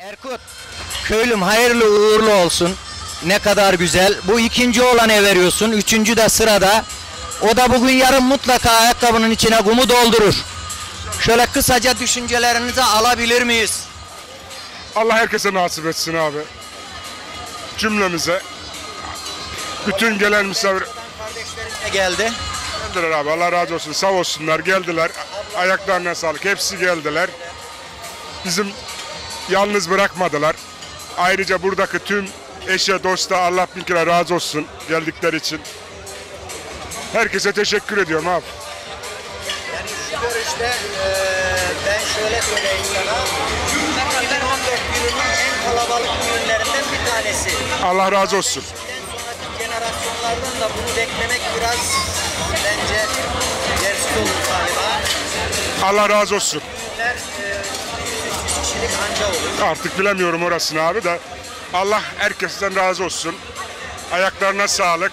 Erkut, köylüm hayırlı uğurlu olsun. Ne kadar güzel. Bu ikinci olana veriyorsun. Üçüncü de sırada. O da bugün yarın mutlaka ayakkabının içine kumu doldurur. Şöyle kısaca düşüncelerinizi alabilir miyiz? Allah herkese nasip etsin abi. Cümlemize. Bütün gelen misafir Kardeşlerim de geldi. geldiler abi. Allah razı olsun. Sağ olsunlar. Geldiler. Ayaklarına sağlık. Hepsi geldiler. Bizim yalnız bırakmadılar. Ayrıca buradaki tüm eşe, dosta Allah bin kere razı olsun geldikleri için. Herkese teşekkür ediyorum abi. Yani şu görüşte ben şöyle söyleyeyim sana. 2014 yılının en kalabalık günlerinden bir tanesi. Allah razı olsun. Sonraki jenerasyonlardan da bunu beklemek biraz bence yersiz olur galiba. Allah razı olsun. Günler e, 300 kişilik anca olur. Artık bilemiyorum orasını abi de. Allah herkesten razı olsun. Ayaklarına sağlık.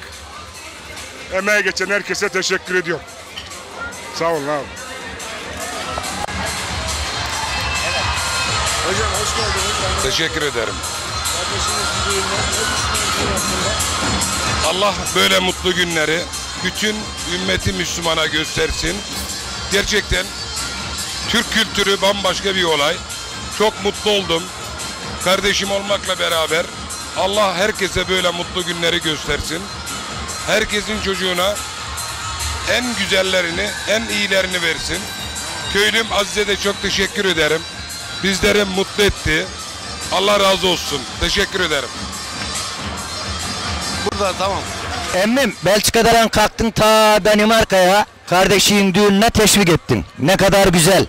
Emeğe geçen herkese teşekkür ediyorum. Sağ olun abi. Hocam hoş geldiniz. Ben Teşekkür ederim. Allah böyle mutlu günleri bütün ümmeti Müslümana göstersin. Gerçekten Türk kültürü bambaşka bir olay. Çok mutlu oldum. Kardeşim olmakla beraber Allah herkese böyle mutlu günleri göstersin. Herkesin çocuğuna en güzellerini, en iyilerini versin. Köylüm Azize de çok teşekkür ederim. Bizleri mutlu etti. Allah razı olsun. Teşekkür ederim. Burada tamam. Emmim Belçika'dan kalktın ta Danimarka'ya kardeşinin düğününe teşvik ettin. Ne kadar güzel.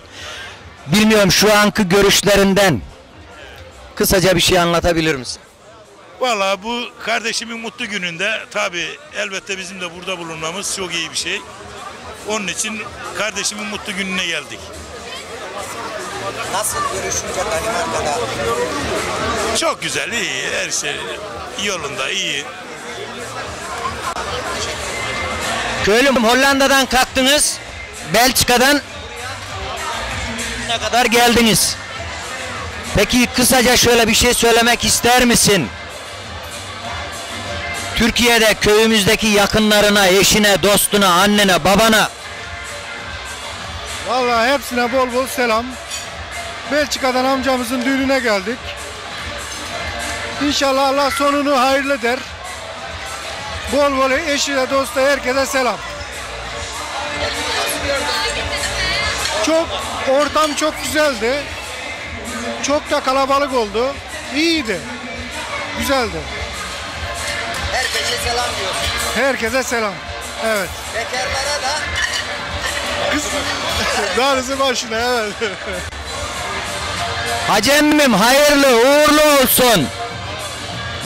Bilmiyorum şu anki görüşlerinden kısaca bir şey anlatabilir misin? Valla bu kardeşimin mutlu gününde tabi elbette bizim de burada bulunmamız çok iyi bir şey. Onun için kardeşimin mutlu gününe geldik. Nasıl görüşünce Danimarka'da? Çok güzel, iyi, her şey yolunda, iyi. Köylüm Hollanda'dan kalktınız. Belçika'dan ne kadar geldiniz? Peki kısaca şöyle bir şey söylemek ister misin? Türkiye'de köyümüzdeki yakınlarına, eşine, dostuna, annene, babana Vallahi hepsine bol bol selam. Belçika'dan amcamızın düğününe geldik. İnşallah Allah sonunu hayırlı der. Bol bol eşine, dosta, herkese selam. Çok ortam çok güzeldi. Çok da kalabalık oldu. İyiydi. Güzeldi. herkese selam diyorsun. Herkese selam. Evet. Bekarlara da Kız darısı başına evet. Hacı emmim hayırlı uğurlu olsun.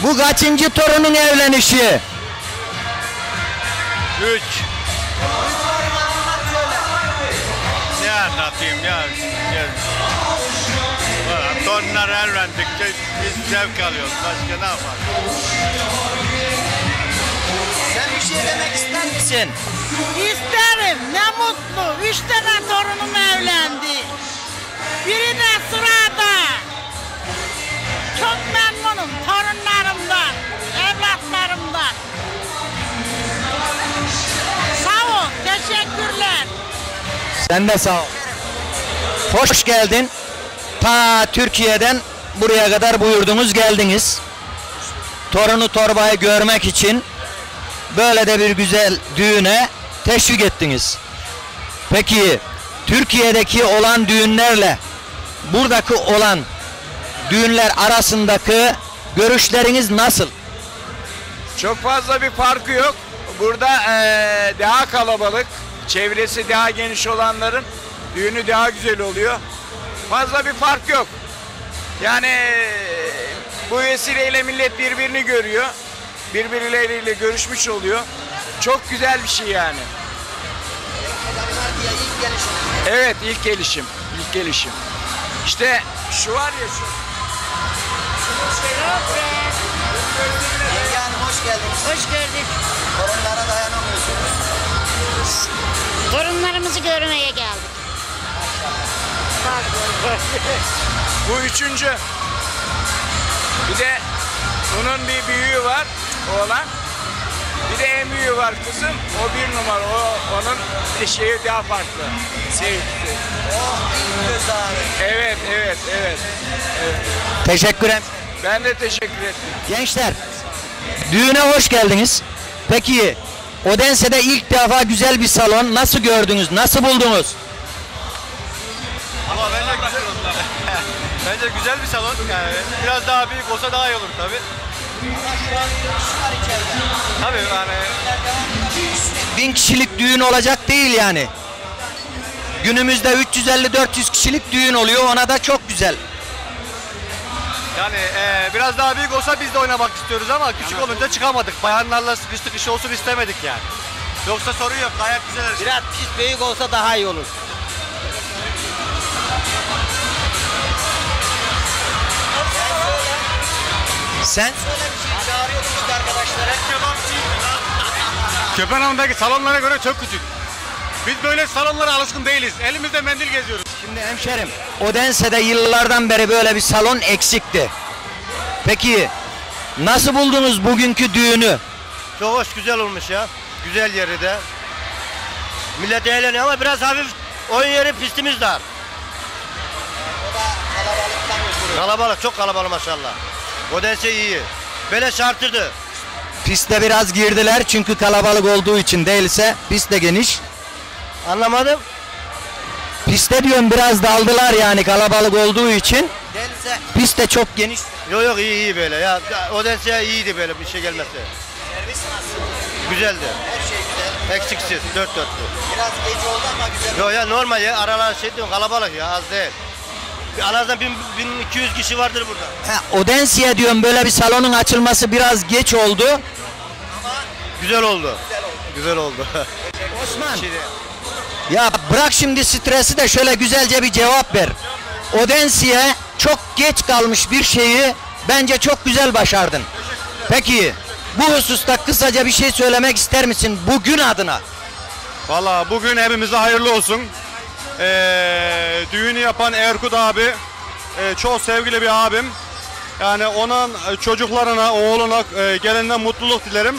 Bu kaçıncı torunun evlenişi? Üç. Evlendikçe biz zevk alıyoruz. Başka ne yapalım? Sen bir şey demek ister misin? İsterim ne mutlu. Üç tane torunum evlendi. Biri de sırada. Çok memnunum torunlarımdan, evlatlarımdan. Sağ ol, teşekkürler. Sen de sağ ol. Hoş geldin. Ta Türkiye'den buraya kadar buyurdunuz geldiniz. Torunu torbayı görmek için böyle de bir güzel düğüne teşvik ettiniz. Peki Türkiye'deki olan düğünlerle buradaki olan düğünler arasındaki görüşleriniz nasıl? Çok fazla bir farkı yok. Burada eee, daha kalabalık, çevresi daha geniş olanların düğünü daha güzel oluyor. Fazla bir fark yok. Yani bu vesileyle millet birbirini görüyor. Birbirleriyle görüşmüş oluyor. Çok güzel bir şey yani. Evet ilk gelişim. ilk gelişim. İşte şu var ya şu. Yenge Hanım hoş geldiniz. Hoş gördük. Torunlara dayanamıyorsunuz. Torunlarımızı görmeye geldik. Bu üçüncü. Bir de bunun bir büyüğü var oğlan. Bir de en büyüğü var kızım. O bir numara. O, onun şeyi daha farklı. Sevgisi. Evet, evet, evet. Teşekkür ederim. Ben de teşekkür ettim. Gençler, düğüne hoş geldiniz. Peki, Odense'de ilk defa güzel bir salon nasıl gördünüz, nasıl buldunuz? Ama bence güzel. Bence güzel bir salon. Yani biraz daha büyük olsa daha iyi olur tabii. Tabii yani Bin kişilik düğün olacak değil yani. Günümüzde 350-400 kişilik düğün oluyor, ona da çok güzel. yani eee, biraz daha büyük olsa biz de oynamak istiyoruz ama küçük olunca çıkamadık. Bayanlarla sıkıştık iş olsun istemedik yani. Yoksa sorun yok gayet güzel. Biraz büyük olsa daha iyi olur. Sen şey. Köpenham'daki salonlara göre çok küçük. Biz böyle salonlara alışkın değiliz. Elimizde mendil geziyoruz. Şimdi hemşerim, Odense'de yıllardan beri böyle bir salon eksikti. Peki nasıl buldunuz bugünkü düğünü? Çok hoş güzel olmuş ya. Güzel yeri de. Millet eğleniyor ama biraz hafif oyun yeri pistimiz dar. Kalabalık çok kalabalık maşallah. Odense iyi. Böyle şartırdı. Piste biraz girdiler çünkü kalabalık olduğu için değilse pist de geniş. Anlamadım. Piste diyorum biraz daldılar yani kalabalık olduğu için. Değilse pist de çok geniş. Yok yok iyi iyi böyle ya. Odense iyiydi böyle bir şey gelmesi. Servis nasıl? Güzeldi. Her şey güzel. Eksiksiz. Dört dörtlü. Biraz geç oldu ama güzel. Yok ya normal ya. Aralar şey diyorum kalabalık ya az değil. En azından bin- 1200 kişi vardır burada. Ha, Odense'ye diyorum böyle bir salonun açılması biraz geç oldu. Güzel oldu. Güzel oldu. Osman. Ya bırak şimdi stresi de şöyle güzelce bir cevap ver. Odense'ye çok geç kalmış bir şeyi bence çok güzel başardın. Peki bu hususta kısaca bir şey söylemek ister misin bugün adına? Valla bugün hepimize hayırlı olsun. Ee, düğünü yapan Erkut abi e, çok sevgili bir abim. Yani onun e, çocuklarına, oğluna, e, gelinine mutluluk dilerim.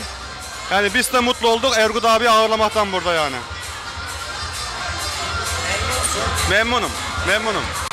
Yani biz de mutlu olduk Erkut abi ağırlamaktan burada yani. Memnunum, memnunum.